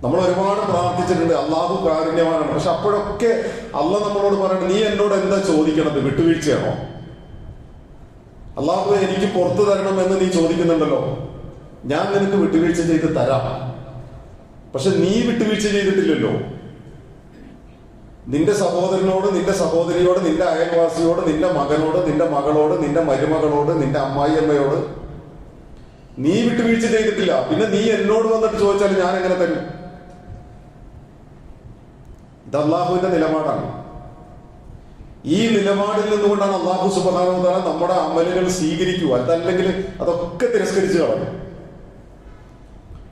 നമ്മൾ ഒരുപാട് പ്രാർത്ഥിച്ചിട്ടുണ്ട്. അള്ളാഹു കാരുണ്യവാനാണ്. പക്ഷെ അപ്പോഴൊക്കെ അല്ല നമ്മളോട് പറയണം നീ എന്നോട് എന്താ ചോദിക്കണത്? വിട്ടുവീഴ്ചയാണോ? അള്ളാഹു എനിക്ക് പുറത്തു തരണം എന്ന് നീ ചോദിക്കുന്നുണ്ടല്ലോ. ഞാൻ നിനക്ക് വിട്ടുവീഴ്ച ചെയ്ത് തരാം. പക്ഷെ നീ വിട്ടുവീഴ്ച ചെയ്തിട്ടില്ലല്ലോ. നിന്റെ സഹോദരനോട് നിന്റെ സഹോദരിയോട് നിന്റെ അയൽവാസിയോട് നിന്റെ മകനോട് നിന്റെ മകളോട് നിന്റെ മരുമകളോട് നിന്റെ അമ്മായി അമ്മയോട് നീ വിട്ടുവീഴ്ച ചെയ്തിട്ടില്ല. പിന്നെ നീ എന്നോട് വന്നിട്ട് ചോദിച്ചാൽ ഞാൻ എങ്ങനെ തരും? ഇത് അള്ളാഹുവിന്റെ നിലപാടാണ്. ഈ നിലപാടിൽ നിന്നുകൊണ്ടാണ് അള്ളാഹു സുബാന നമ്മുടെ അമലുകൾ സ്വീകരിക്കുക അതല്ലെങ്കിൽ അതൊക്കെ തിരസ്കരിച്ചു കളയും.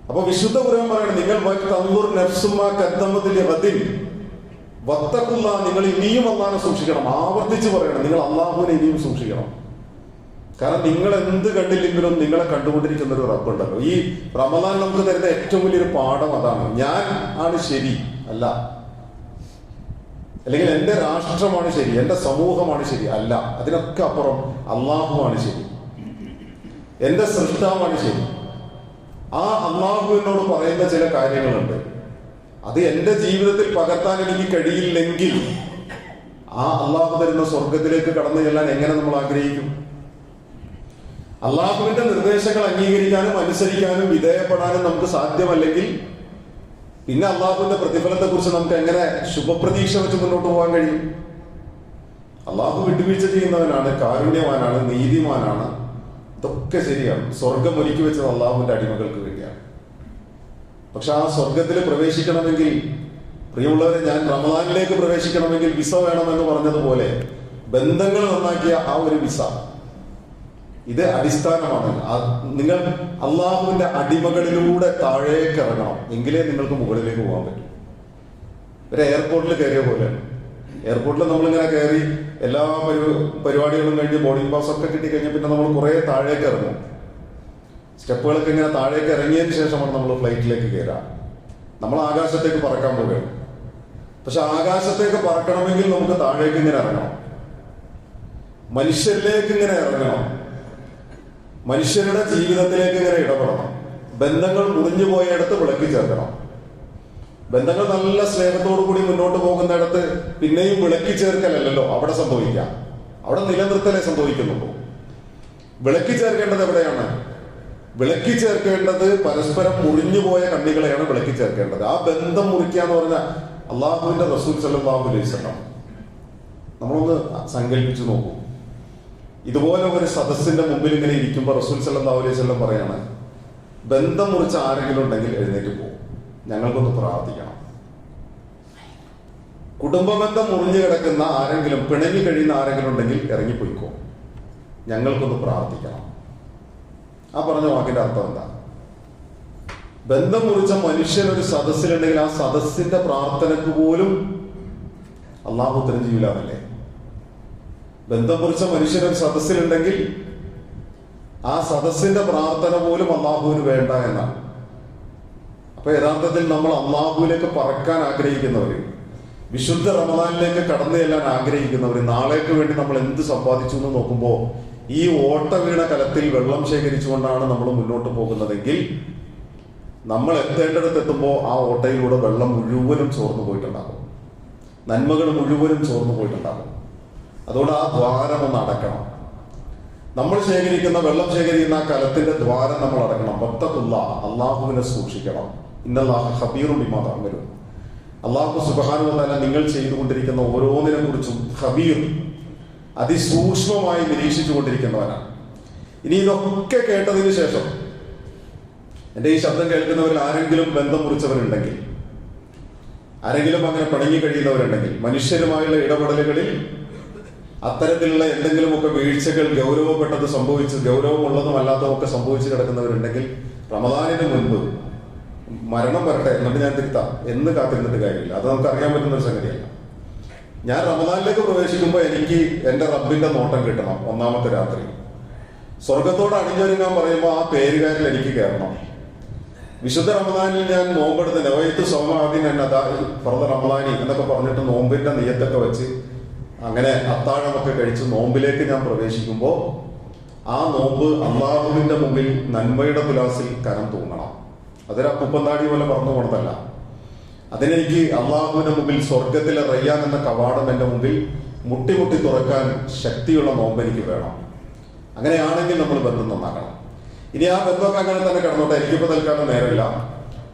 അപ്പൊ വിശുദ്ധ പുരം പറയണം നിങ്ങൾ തന്നൂർ നഫ്സുമാ നിങ്ങൾ ഇനിയും അള്ളാഹിനെ സൂക്ഷിക്കണം. ആവർത്തിച്ച് പറയണം നിങ്ങൾ അള്ളാഹുവിനെ ഇനിയും സൂക്ഷിക്കണം. കാരണം നിങ്ങൾ എന്ത് കണ്ടില്ലെങ്കിലും നിങ്ങളെ കണ്ടുകൊണ്ടിരിക്കുന്ന ഒരു റബ്ബുണ്ടല്ലോ. ഈ റമദാൻ നമുക്ക് തരുന്ന ഏറ്റവും വലിയൊരു പാഠം അതാണ് ഞാൻ ആണ് ശരി അല്ല. അല്ലെങ്കിൽ എന്റെ രാഷ്ട്രമാണ് ശരി എന്റെ സമൂഹമാണ് ശരി അല്ല. അതിനൊക്കെ അപ്പുറം അള്ളാഹുവാണ് ശരി. എന്റെ സൃഷ്ടാവാണ് ശരി. ആ അള്ളാഹുവിനോട് പറയുന്ന ചില കാര്യങ്ങളുണ്ട്. അത് എന്റെ ജീവിതത്തിൽ പകർത്താൻ എനിക്ക് കഴിയില്ലെങ്കിൽ ആ അള്ളാഹു തരുന്ന സ്വർഗത്തിലേക്ക് കടന്നു ചെല്ലാൻ എങ്ങനെ നമ്മൾ ആഗ്രഹിക്കും? അള്ളാഹുവിന്റെ നിർദ്ദേശങ്ങൾ അംഗീകരിക്കാനും അനുസരിക്കാനും വിധേയപ്പെടാനും നമുക്ക് സാധ്യമല്ലെങ്കിൽ പിന്നെ അള്ളാഹുവിന്റെ പ്രതിഫലത്തെ കുറിച്ച് നമുക്ക് എങ്ങനെ ശുഭപ്രതീക്ഷ വെച്ച് മുന്നോട്ട് പോകാൻ കഴിയും? അള്ളാഹു വിട്ടുവീഴ്ച ചെയ്യുന്നവനാണ് കാരുണ്യവാനാണ് നീതിമാനാണ്. ഇതൊക്കെ ശരിയാണ്. സ്വർഗം ഒരുക്കി വെച്ചത് അള്ളാഹുവിന്റെ അടിമകൾക്ക് വേണ്ടിയാണ്. പക്ഷെ ആ സ്വർഗത്തിൽ പ്രവേശിക്കണമെങ്കിൽ പ്രിയമുള്ളവരെ ഞാൻ റമദാനിലേക്ക് പ്രവേശിക്കണമെങ്കിൽ വിസ വേണമെന്ന് പറഞ്ഞതുപോലെ ബന്ധങ്ങൾ നന്നാക്കിയ ആ ഒരു വിസ. ഇത് അടിസ്ഥാനമാണ്. നിങ്ങൾ അള്ളാഹുവിന്റെ അടിമകളിലൂടെ താഴേക്ക് ഇറങ്ങണം. എങ്കിലേ നിങ്ങൾക്ക് മുകളിലേക്ക് പോകാൻ പറ്റും. ഒരു എയർപോർട്ടിൽ കയറിയ പോലെ. എയർപോർട്ടിൽ നമ്മളിങ്ങനെ കയറി എല്ലാ പരി- പരിപാടികളും കഴിഞ്ഞ് ബോർഡിംഗ് പാസ് ഒക്കെ കിട്ടി കഴിഞ്ഞാൽ പിന്നെ നമ്മൾ കുറെ താഴേക്ക് ഇറങ്ങും. സ്റ്റെപ്പുകളൊക്കെ ഇങ്ങനെ താഴേക്ക് ഇറങ്ങിയതിന് ശേഷമാണ് നമ്മൾ ഫ്ലൈറ്റിലേക്ക് കയറുക. നമ്മൾ ആകാശത്തേക്ക് പറക്കാൻ പോവുകയാണ്. പക്ഷെ ആകാശത്തേക്ക് പറക്കണമെങ്കിൽ നമുക്ക് താഴേക്ക് ഇങ്ങനെ ഇറങ്ങണം. മനുഷ്യരിലേക്ക് ഇങ്ങനെ ഇറങ്ങണം. മനുഷ്യരുടെ ജീവിതത്തിലേക്ക് ഇങ്ങനെ ഇടപെടണം. ബന്ധങ്ങൾ മുറിഞ്ഞു പോയയിടത്ത് വിളക്കി ചേർക്കണം. ബന്ധങ്ങൾ നല്ല സ്നേഹത്തോടു കൂടി മുന്നോട്ട് പോകുന്നിടത്ത് പിന്നെയും വിളക്കി ചേർക്കലല്ലോ അവിടെ സംഭവിക്കാം അവിടെ നിലനിർത്തലേ സംഭവിക്കുന്നുള്ളൂ. വിളക്കി ചേർക്കേണ്ടത് എവിടെയാണ്? വിളക്കി ചേർക്കേണ്ടത് പരസ്പരം മുറിഞ്ഞു പോയ കണ്ണികളെയാണ് വിളക്കി ചേർക്കേണ്ടത്. ആ ബന്ധം മുറിക്കുക എന്ന് പറഞ്ഞാൽ അള്ളാഹുവിന്റെ റസൂൽ സല്ലാഹു അലൈഹി വസല്ലം. നമ്മളൊന്ന് സങ്കല്പിച്ചു നോക്കൂ. ഇതുപോലെ ഒരു സദസ്സിന്റെ മുമ്പിൽ ഇങ്ങനെ ഇരിക്കുമ്പോൾ റസൂൽ സല്ലല്ലാഹു അലൈഹി വസല്ലം പറയാണ് ബന്ധം മുറിച്ച് ആരെങ്കിലും ഉണ്ടെങ്കിൽ എഴുന്നേറ്റ് പോകും ഞങ്ങൾക്കൊന്ന് പ്രാർത്ഥിക്കണം. കുടുംബബന്ധം മുറിഞ്ഞു കിടക്കുന്ന ആരെങ്കിലും പിണങ്ങി കഴിയുന്ന ആരെങ്കിലും ഉണ്ടെങ്കിൽ ഇറങ്ങിപ്പോയിക്കോ. ഞങ്ങൾക്കൊന്ന് പ്രാർത്ഥിക്കണം. ആ പറഞ്ഞ വാക്കിന്റെ അർത്ഥം എന്താ? ബന്ധം മുറിച്ച മനുഷ്യൻ ഒരു സദസ്സിലുണ്ടെങ്കിൽ ആ സദസ്സിന്റെ പ്രാർത്ഥനക്ക് പോലും അള്ളാഹു എന്നല്ലേ ബന്ധം മുറിച്ച മനുഷ്യൻ ഒരു സദസ്സിലുണ്ടെങ്കിൽ ആ സദസ്സിന്റെ പ്രാർത്ഥന പോലും അള്ളാഹുവിന് വേണ്ട എന്നാണ്. അപ്പൊ യഥാർത്ഥത്തിൽ നമ്മൾ അള്ളാഹുവിലേക്ക് പറക്കാൻ ആഗ്രഹിക്കുന്നവര് വിശുദ്ധ റമദാനിലേക്ക് കടന്നു ചെല്ലാൻ ആഗ്രഹിക്കുന്നവർ നാളേക്ക് വേണ്ടി നമ്മൾ എന്ത് സമ്പാദിച്ചു എന്ന് നോക്കുമ്പോൾ ഈ ഓട്ട വീണ കലത്തിൽ വെള്ളം ശേഖരിച്ചുകൊണ്ടാണ് നമ്മൾ മുന്നോട്ട് പോകുന്നതെങ്കിൽ നമ്മൾ എത്തേണ്ടടുത്ത് എത്തുമ്പോൾ ആ ഓട്ടയിലൂടെ വെള്ളം മുഴുവനും ചോർന്നു പോയിട്ടുണ്ടാകും. നന്മകൾ മുഴുവനും ചോർന്നു പോയിട്ടുണ്ടാകും. അതുകൊണ്ട് ആ ദ്വാരം ഒന്ന് അടക്കണം. നമ്മൾ ശേഖരിക്കുന്ന വെള്ളം ശേഖരിക്കുന്ന ആ കലത്തിന്റെ ദ്വാരം നമ്മൾ അടക്കണം. ഭക്തത്തുള്ള അള്ളാഹുവിനെ സൂക്ഷിക്കണം. ഇന്നല്ലാഹു ഹബീറും ഇമാതാം വരും അള്ളാഹു സുബാനുവല്ല നിങ്ങൾ ചെയ്തുകൊണ്ടിരിക്കുന്ന ഓരോന്നിനെ കുറിച്ചും ഹബീർ അതിസൂക്ഷ്മമായി നിരീക്ഷിച്ചു കൊണ്ടിരിക്കുന്നവനാണ്. ഇനി ഇതൊക്കെ കേട്ടതിന് ശേഷം എന്റെ ഈ ശബ്ദം കേൾക്കുന്നവരിൽ ആരെങ്കിലും ബന്ധം മുറിച്ചവരുണ്ടെങ്കിൽ ആരെങ്കിലും അങ്ങനെ പണങ്ങി കഴിയുന്നവരുണ്ടെങ്കിൽ മനുഷ്യരുമായുള്ള ഇടപെടലുകളിൽ അത്തരത്തിലുള്ള എന്തെങ്കിലുമൊക്കെ വീഴ്ചകൾ ഗൗരവപ്പെട്ടത് സംഭവിച്ച് ഗൗരവമുള്ളതും അല്ലാത്തതും ഒക്കെ സംഭവിച്ചു കിടക്കുന്നവരുണ്ടെങ്കിൽ റമദാനിന് മുൻപ് മരണം വരട്ടെ എന്നിട്ട് ഞാൻ തിരുത്താം. എന്ന് കാത്തിരുന്നിട്ട് കാര്യമില്ല. അത് നമുക്ക് അറിയാൻ പറ്റുന്ന ഒരു സംഗതിയല്ല. ഞാൻ റമദാനിലേക്ക് പ്രവേശിക്കുമ്പോൾ എനിക്ക് എന്റെ റബ്ബിന്റെ നോട്ടം കിട്ടണം ഒന്നാമത്തെ രാത്രി. സ്വർഗത്തോട് അണിഞ്ഞൊരുങ്ങാൻ പറയുമ്പോൾ ആ പേരുകാരിൽ എനിക്ക് കയറണം. വിശുദ്ധ റമദാനിൽ ഞാൻ നോമ്പെടുത്ത് നവയത്ത് സോമാദിൻ എന്നതാ ഫർദ റമദാനി എന്നൊക്കെ പറഞ്ഞിട്ട് നോമ്പിന്റെ നെയ്യത്തൊക്കെ വെച്ച് അങ്ങനെ അത്താഴമൊക്കെ കഴിച്ച് നോമ്പിലേക്ക് ഞാൻ പ്രവേശിക്കുമ്പോൾ ആ നോമ്പ് അള്ളാഹുവിന്റെ മുമ്പിൽ നന്മയുടെ തുലാസിൽ കരം തൂങ്ങണം. അതൊരു അപ്പുപ്പന്താടി പോലെ പറഞ്ഞു പോണതല്ല. അതിനെനിക്ക് അള്ളാഹുവിന്റെ മുമ്പിൽ സ്വർഗത്തിലെ റയ്യാൻ എന്ന കവാടം എന്റെ മുമ്പിൽ മുട്ടിമുട്ടി മുട്ടി തുറക്കാൻ ശക്തിയുള്ള നോമ്പ് എനിക്ക് വേണം. അങ്ങനെയാണെങ്കിൽ നമ്മൾ ബന്ധം നന്നാക്കണം. ഇനി ആ ബന്ധമൊക്കെ അങ്ങനെ തന്നെ കിടന്നോട്ടെ. എനിക്കിപ്പോ തൽക്കാലം നേരമില്ല.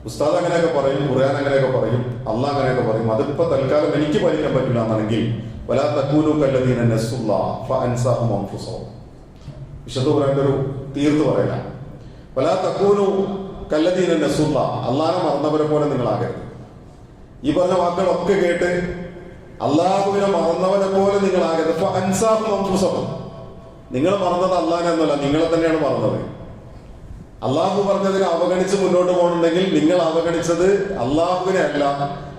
ഉസ്താദ് അങ്ങനെയൊക്കെ പറയും ഖുർആൻ അങ്ങനെയൊക്കെ പറയും അള്ളാഹ് അങ്ങനെയൊക്കെ പറയും. അതിപ്പോ തൽക്കാലം എനിക്ക് പഠിക്കാൻ പറ്റില്ല എന്നാണെങ്കിൽ വലാ തക്കൂനു കല്ലദീന നസ്സുല്ലാ ഫഅൻസാഹും അൻഫുസഹും. വിശുദ്ധ ഖുർആന്റെ ഒരു തീർത്ത് പറയല വലാ തക്കൂനു കല്ലദീന നസുല്ല അള്ളാഹെ മറന്നവരെ പോലെ നിങ്ങളാകരുത്. ഈ പറഞ്ഞ വാക്കുകളൊക്കെ കേട്ട് അള്ളാഹുവിനെ മറന്നവനെ പോലെ നിങ്ങളാകരുത്. ഫഅൻസാഹും അൻഫുസഹും. നിങ്ങൾ മറന്നത് അള്ളാഹനെ എന്നല്ല നിങ്ങളെ തന്നെയാണ് മറന്നത്. അള്ളാഹു പറഞ്ഞതിനെ അവഗണിച്ച് മുന്നോട്ട് പോകണമെങ്കിൽ നിങ്ങൾ അവഗണിച്ചത് അള്ളാഹുവിനെ അല്ല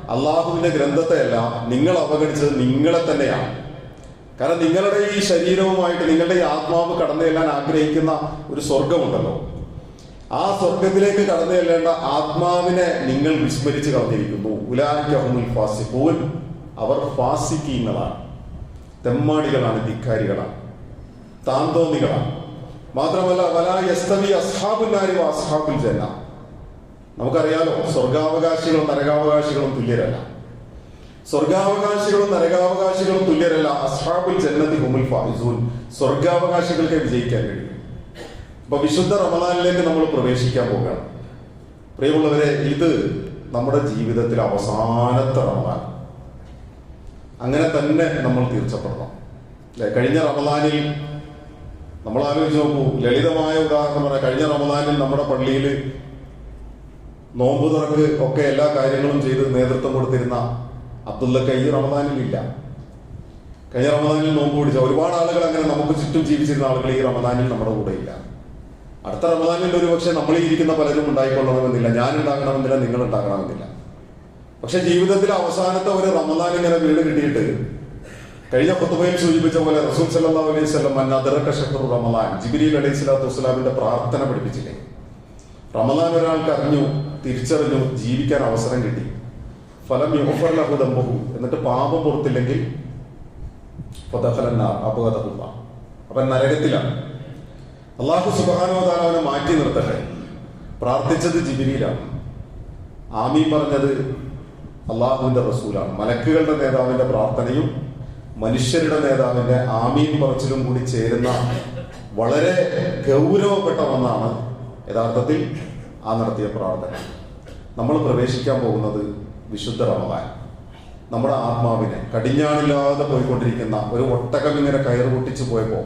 അള്ളാഹുവിന്റെ ഗ്രന്ഥത്തെ അല്ല നിങ്ങൾ അവഗണിച്ചത് നിങ്ങളെ തന്നെയാണ്. കാരണം നിങ്ങളുടെ ഈ ശരീരവുമായിട്ട് നിങ്ങളുടെ ഈ ആത്മാവ് കടന്നു ചെല്ലാൻ ആഗ്രഹിക്കുന്ന ഒരു സ്വർഗമുണ്ടല്ലോ ആ സ്വർഗത്തിലേക്ക് കടന്നു ചെല്ലേണ്ട ആത്മാവിനെ നിങ്ങൾ വിസ്മരിച്ച് കളഞ്ഞിരിക്കുന്നു. ഉലാഹിക്കഹുൽ അവർ ഫാസിക്കീങ്ങളാണ് തെമ്മാടികളാണ് ധിക്കാരികളാണ്. താന്തോന്നികളാണ്. മാത്രമല്ല വലാ യസ്തവി അസ്ഹാബുന്നാരി അസ്ഹാബുൽ ജന്ന. നമുക്കറിയാലോ സ്വർഗാവകാശികളും നരകാവകാശികളും തുല്യരല്ല. സ്വർഗാവകാശികളും നരകാവകാശികളും തുല്യരല്ല. അസ്ഹാബുൽ ജന്നതി ഹുമുൽ ഫായിസൂൻ. സ്വർഗാവകാശികൾക്ക് വിജയിക്കാൻ കഴിയും. അപ്പൊ വിശുദ്ധ റമദാനിലേക്ക് നമ്മൾ പ്രവേശിക്കാൻ പോകുകയാണ് പ്രിയമുള്ളവരെ ഇത് നമ്മുടെ ജീവിതത്തിൽ അവസാനത്തെ റമദാൻ. അങ്ങനെ തന്നെ നമ്മൾ തീർച്ചപ്പെടണം. കഴിഞ്ഞ റമദാനിൽ നമ്മൾ ആലോചിച്ച് നോക്കൂ ലളിതമായ ഉദാഹരണം പറയാം കഴിഞ്ഞ റമദാനിൽ നമ്മുടെ പള്ളിയിൽ നോമ്പ് തുറക്ക് ഒക്കെ എല്ലാ കാര്യങ്ങളും ചെയ്ത് നേതൃത്വം കൊടുത്തിരുന്ന അബ്ദുള്ള ഈ റമദാനിൽ ഇല്ല. കഴിഞ്ഞ റമദാനിൽ നോമ്പ് പിടിച്ച ഒരുപാട് ആളുകൾ അങ്ങനെ നമുക്ക് ചുറ്റും ജീവിച്ചിരുന്ന ആളുകൾ ഈ റമദാനിൽ നമ്മുടെ കൂടെ ഇല്ല. അടുത്ത റമദാനിൽ ഒരു പക്ഷെ നമ്മൾ ഇരിക്കുന്ന പലരും ഉണ്ടായിക്കൊള്ളണമെന്നില്ല. ഞാൻ ഉണ്ടാകണമെന്നില്ല നിങ്ങൾ ഉണ്ടാകണമെന്നില്ല പക്ഷെ ജീവിതത്തിലെ അവസാനത്തെ ഒരു റമദാൻ ഇങ്ങനെ വീട് കിട്ടിയിട്ട് കഴിഞ്ഞ കുത്തുബയിൽ സൂചിപ്പിച്ച പോലെ റസൂൽ സല്ലാ അലൈഹി വസല്ലം അന്നദറക ഷഹ്റു റമദാൻ ജിബ്രീൽ അലൈഹി സ്വലാത്തു വസ്സലാമിന്റെ പ്രാർത്ഥന പഠിപ്പിച്ചില്ലേ? റമദാൻ ഒരാൾക്ക് അറിഞ്ഞു തിരിച്ചറിഞ്ഞു ജീവിക്കാൻ അവസരം കിട്ടി. ഫലം യുഗ്ഫർ ലഹു ദംബഹു എന്നിട്ട് പാപം പുറത്തില്ലെങ്കിൽ അപകടഹുല്ല അവൻ നരകത്തിലാണ് അള്ളാഹു അവനെ മാറ്റി നിർത്തട്ടെ. പ്രാർത്ഥിച്ചത് ജിബിരിയിലാണ് ആമി പറഞ്ഞത് അള്ളാഹുവിന്റെ റസൂലാണ്. മലക്കുകളുടെ നേതാവിന്റെ പ്രാർത്ഥനയും മനുഷ്യരുടെ നേതാവിന്റെ ആമീൻ പറച്ചിലും കൂടി ചേരുന്ന വളരെ ഗൗരവപ്പെട്ട ഒന്നാണ്. യഥാർത്ഥത്തിൽ ആ നടത്തിയ പ്രാർത്ഥന നമ്മൾ പ്രവേശിക്കാൻ പോകുന്നത് വിശുദ്ധ റമദാൻ. നമ്മുടെ ആത്മാവിനെ കടിഞ്ഞാണില്ലാതെ പോയിക്കൊണ്ടിരിക്കുന്ന ഒരു ഒട്ടകം ഇങ്ങനെ കയറ് പൊട്ടിച്ചു പോയപ്പോൾ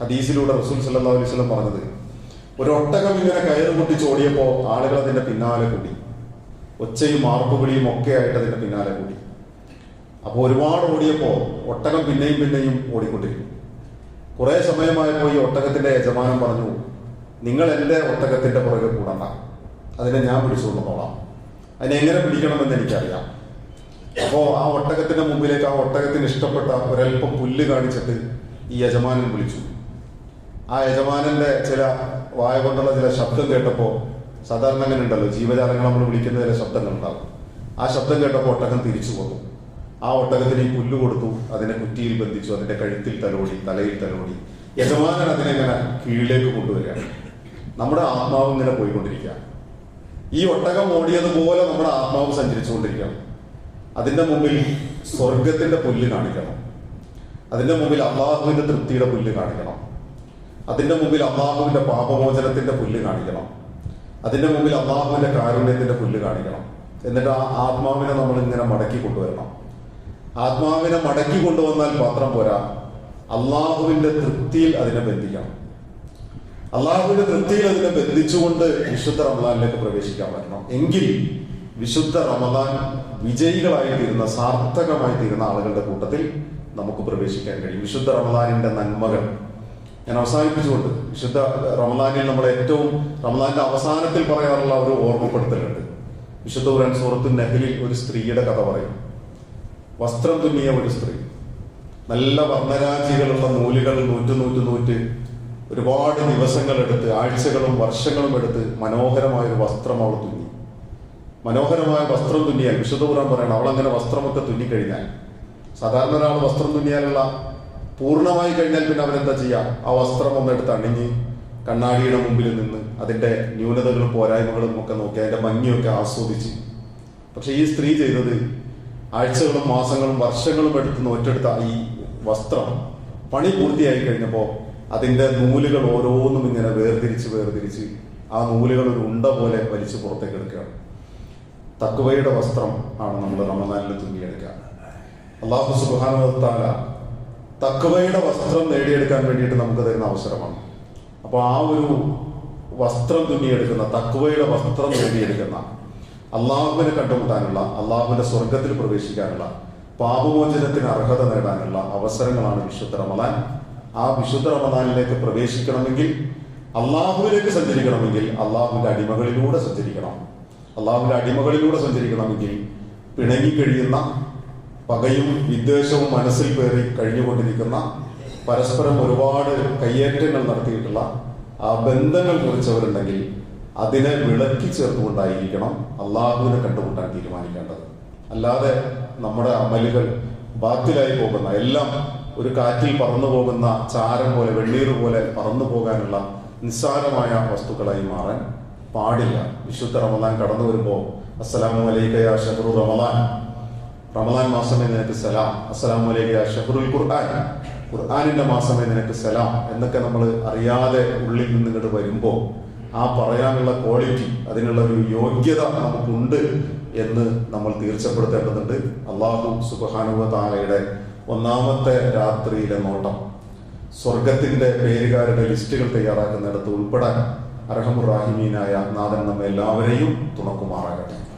ഹദീസിലൂടെ റസൂൽ സല്ലല്ലാഹു അലൈഹി വസല്ലം പറഞ്ഞത് ഒരു ഒട്ടകം ഇങ്ങനെ കയറ് പൊട്ടിച്ച് ഓടിയപ്പോൾ ആളുകൾ അതിന്റെ പിന്നാലെ കൂടി. ഒച്ചയും ആർപ്പുവിളിയും ഒക്കെ ആയിട്ട് അതിന്റെ പിന്നാലെ കൂടി. അപ്പോൾ ഒരുപാട് ഓടിയപ്പോൾ ഒട്ടകം പിന്നെയും പിന്നെയും ഓടിക്കൊണ്ടിരിക്കും. കുറേ സമയമായപ്പോൾ ഈ ഒട്ടകത്തിന്റെ യജമാനം പറഞ്ഞു നിങ്ങൾ എന്റെ ഒട്ടകത്തിന്റെ പുറകെ കൂടണ്ട. അതിനെ ഞാൻ പിടിച്ചുകൊണ്ടുപോകാം അതിനെ എങ്ങനെ പിടിക്കണമെന്ന് എനിക്കറിയാം. അപ്പോൾ ആ ഒട്ടകത്തിന്റെ മുമ്പിലേക്ക് ആ ഒട്ടകത്തിന് ഇഷ്ടപ്പെട്ട ഒരല്പം പുല്ല് കാണിച്ചിട്ട് ഈ യജമാനൻ വിളിച്ചു. ആ യജമാനന്റെ ചില വായ കൊണ്ടുള്ള ചില ശബ്ദം കേട്ടപ്പോൾ സാധാരണ അങ്ങനെ ഉണ്ടല്ലോ ജീവജാലങ്ങൾ നമ്മൾ വിളിക്കുന്ന ചില ശബ്ദങ്ങൾ ഉണ്ടാകും ആ ശബ്ദം കേട്ടപ്പോൾ ഒട്ടകം തിരിച്ചു പോന്നു. ആ ഒട്ടകത്തിന് ഈ പുല്ല് കൊടുത്തു അതിനെ കുറ്റിയിൽ ബന്ധിച്ചു അതിന്റെ കഴുത്തിൽ തലോടി തലയിൽ തലോടി. യജമാനൻ അതിനെങ്ങനെ കീഴിലേക്ക് കൊണ്ടുവരികയാണ്. നമ്മുടെ ആത്മാവ് ഇങ്ങനെ പോയിക്കൊണ്ടിരിക്കുക ഈ ഒട്ടകം ഓടിയതുപോലെ നമ്മുടെ ആത്മാവ് സഞ്ചരിച്ചുകൊണ്ടിരിക്കണം. അതിന്റെ മുമ്പിൽ സ്വർഗത്തിന്റെ പുല്ല് കാണിക്കണം. അതിന്റെ മുമ്പിൽ അള്ളാഹുവിന്റെ തൃപ്തിയുടെ പുല്ല് കാണിക്കണം. അതിന്റെ മുമ്പിൽ അള്ളാഹുവിന്റെ പാപമോചനത്തിന്റെ പുല്ല് കാണിക്കണം. അതിന്റെ മുമ്പിൽ അള്ളാഹുവിന്റെ കാരുണ്യത്തിന്റെ പുല്ല് കാണിക്കണം. എന്നിട്ട് ആ ആത്മാവിനെ നമ്മൾ ഇങ്ങനെ മടക്കി കൊണ്ടുവരണം. ആത്മാവിനെ മടക്കി കൊണ്ടുവന്നാൽ മാത്രം പോരാ അള്ളാഹുവിന്റെ തൃപ്തിയിൽ അതിനെ ബന്ധിക്കണം. അള്ളാഹുവിന്റെ തൃപ്തിയിൽ അതിനെ ബന്ധിച്ചുകൊണ്ട് വിശുദ്ധ റമദാനിലേക്ക് പ്രവേശിക്കാൻ പറ്റണം. എങ്കിൽ വിശുദ്ധ റമദാൻ വിജയികളായി തീരുന്ന സാർത്ഥകമായി തീരുന്ന ആളുകളുടെ കൂട്ടത്തിൽ നമുക്ക് പ്രവേശിക്കാൻ കഴിയും. വിശുദ്ധ റമദാനിന്റെ നന്മകൾ. ഞാൻ അവസാനിപ്പിച്ചുകൊണ്ട് വിശുദ്ധ റമദാനിൽ നമ്മൾ ഏറ്റവും റമദാന്റെ അവസാനത്തിൽ പറയാറുള്ള ഒരു ഓർമ്മപ്പെടുത്തലുണ്ട്. വിശുദ്ധ ഖുർആൻ സൂറത്തു നഹലിൽ ഒരു സ്ത്രീയുടെ കഥ പറയും. വസ്ത്രം തുന്നിയ ഒരു സ്ത്രീ. നല്ല വർണരാജികളുള്ള നൂലുകൾ നൂറ്റ് നൂറ്റ് നൂറ്റ് ഒരുപാട് ദിവസങ്ങൾ എടുത്ത് ആഴ്ചകളും വർഷങ്ങളും എടുത്ത് മനോഹരമായ ഒരു വസ്ത്രം അവൾ തുന്നി. മനോഹരമായ വസ്ത്രം തുന്നിയാൽ വിശുദ്ധപുരം പറയണം അവൾ അങ്ങനെ വസ്ത്രമൊക്കെ തുന്നിക്കഴിഞ്ഞാൽ സാധാരണ ഒരാൾ വസ്ത്രം തുന്നിയാലുള്ള പൂർണമായി കഴിഞ്ഞാൽ പിന്നെ അവരെന്താ ചെയ്യുക ആ വസ്ത്രം ഒന്നെടുത്ത് അണിഞ്ഞ് കണ്ണാടിയുടെ മുമ്പിൽ നിന്ന് അതിന്റെ ന്യൂനതകളും പോരായ്മകളും ഒക്കെ നോക്കി അതിന്റെ ഭംഗിയൊക്കെ ആസ്വദിച്ച്. പക്ഷെ ഈ സ്ത്രീ ചെയ്തത് ആഴ്ചകളും മാസങ്ങളും വർഷങ്ങളും എടുത്ത് നോറ്റെടുത്ത ഈ വസ്ത്രം പണി പൂർത്തിയായി കഴിഞ്ഞപ്പോൾ അതിന്റെ നൂലുകൾ ഓരോന്നും ഇങ്ങനെ വേർതിരിച്ച് വേർതിരിച്ച് ആ നൂലുകൾ ഒരു ഉണ്ട പോലെ വലിച്ചു പുറത്തേക്ക് എടുക്കുകയാണ്. തക്കുവയുടെ വസ്ത്രം ആണ് നമ്മൾ റമദാനിൽ തുന്നിയെടുക്കുക. അള്ളാഹു സുബാനുവത്താല തക്കുവയുടെ വസ്ത്രം നേടിയെടുക്കാൻ വേണ്ടിയിട്ട് നമുക്ക് തരുന്ന അവസരമാണ്. അപ്പോൾ ആ ഒരു വസ്ത്രം തുന്നിയെടുക്കുന്ന തക്കുവയുടെ വസ്ത്രം നേടിയെടുക്കുന്ന അള്ളാഹുവിനെ കണ്ടുമുട്ടാനുള്ള അള്ളാഹുവിന്റെ സ്വർഗത്തിൽ പ്രവേശിക്കാനുള്ള പാപമോചനത്തിന് അർഹത നേടാനുള്ള അവസരങ്ങളാണ് വിശുദ്ധ റമദാൻ. ആ വിശുദ്ധ റമദാനിലേക്ക് പ്രവേശിക്കണമെങ്കിൽ അള്ളാഹുവിലേക്ക് സഞ്ചരിക്കണമെങ്കിൽ അള്ളാഹുവിന്റെ അടിമകളിലൂടെ സഞ്ചരിക്കണം. അള്ളാഹുവിന്റെ അടിമകളിലൂടെ സഞ്ചരിക്കണമെങ്കിൽ പിണങ്ങി കഴിയുന്ന പകയും വിദ്വേഷവും മനസ്സിൽ പേറി കഴിഞ്ഞുകൊണ്ടിരിക്കുന്ന പരസ്പരം ഒരുപാട് കയ്യേറ്റങ്ങൾ നടത്തിയിട്ടുള്ള ആ ബന്ധങ്ങൾ കുറിച്ചവരുണ്ടെങ്കിൽ അതിനെ വിളക്കി ചേർത്തുകൊണ്ടായിരിക്കണം അള്ളാഹുവിനെ കണ്ടുമുട്ടാൻ തീരുമാനിക്കേണ്ടത്. അല്ലാതെ നമ്മുടെ അമലുകൾ ബാത്തിലായി പോകുന്ന എല്ലാം ഒരു കാറ്റിൽ പറന്നു പോകുന്ന ചാരം പോലെ വെണ്ണീർ പോലെ പറന്നു പോകാനുള്ള നിസ്സാരമായ വസ്തുക്കളായി മാറാൻ പാടില്ല. വിശുദ്ധ റമദാൻ കടന്നു വരുമ്പോൾ അസ്സലാമു അലൈക്കയ ഷഹറു റമദാൻ. റമദാൻ മാസമേ നിനക്ക് സലാം. അസ്സലാമു അലൈക്കയ ഷഹറുൽ ഖുർആൻ. ഖുർആാനിന്റെ മാസമേ നിനക്ക് സലാം. എന്നൊക്കെ നമ്മൾ അറിയാതെ ഉള്ളിൽ നിന്ന് ഇങ്ങോട്ട് വരുമ്പോൾ ആ പറയാനുള്ള ക്വാളിറ്റി അതിനുള്ള ഒരു യോഗ്യത നമുക്കുണ്ട് എന്ന് നമ്മൾ തീർച്ചപ്പെടുത്തേണ്ടതുണ്ട്. അള്ളാഹു സുബാനുവ താലയുടെ ഒന്നാമത്തെ രാത്രിയിലെ നോട്ടം. സ്വർഗത്തിന്റെ പേരുകാരുടെ ലിസ്റ്റുകൾ തയ്യാറാക്കുന്നിടത്ത് ഉൾപ്പെടാൻ അർഹമുറാഹിമീനായ നാഥൻ നമ്മെ എല്ലാവരെയും തുണക്കുമാറാകട്ടെ.